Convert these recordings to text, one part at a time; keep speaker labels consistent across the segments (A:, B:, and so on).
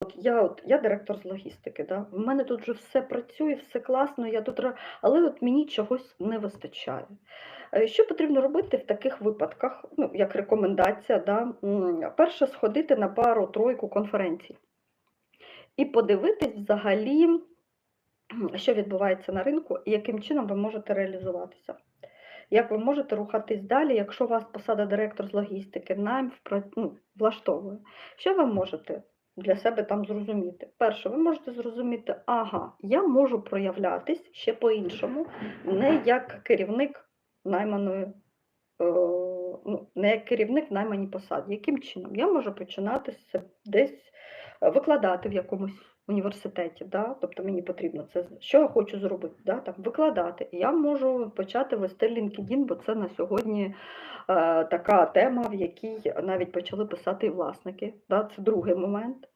A: От я, от, я директор з логістики, да? в мене тут вже все працює, все класно, я тут, але от мені чогось не вистачає. Е, Що потрібно робити в таких випадках, ну, як рекомендація, да? перше сходити на пару-тройку конференцій і подивитись взагалі, що відбувається на ринку і яким чином ви можете реалізуватися. Як ви можете рухатись далі, якщо у вас посада директор з логістики, найм ну, влаштовує? Що ви можете для себе там зрозуміти? Перше, ви можете зрозуміти, ага, я можу проявлятись ще по-іншому, не як керівник найманої, е, ну, не керівник найманій посаді. Яким чином? Я можу починатися десь е, викладати в якомусь університеті, да? тобто мені потрібно це, що я хочу зробити, да? там, викладати. Я можу почати вести LinkedIn, бо це на сьогодні е, така тема, в якій навіть почали писати власники. Да? Це другий момент.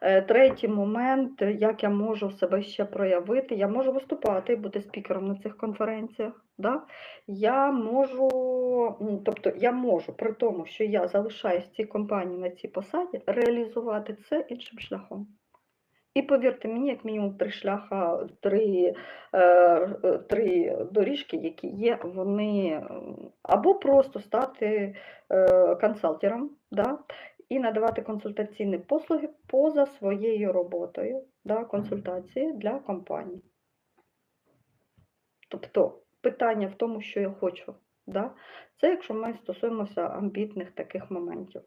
A: Е, Третій момент, як я можу себе ще проявити, я можу виступати і бути спікером на цих конференціях. Да? Я можу, тобто я можу при тому, що я залишаюсь в цій компанії на цій посаді, реалізувати це іншим шляхом. І повірте мені, як мінімум три шляха, три, е, е, три доріжки, які є, вони або просто стати консалтером, да, і надавати консультаційні послуги поза своєю роботою, да, консультації для компаній. Тобто питання в тому, що я хочу. Да? Це якщо ми стосуємося амбітних таких моментів.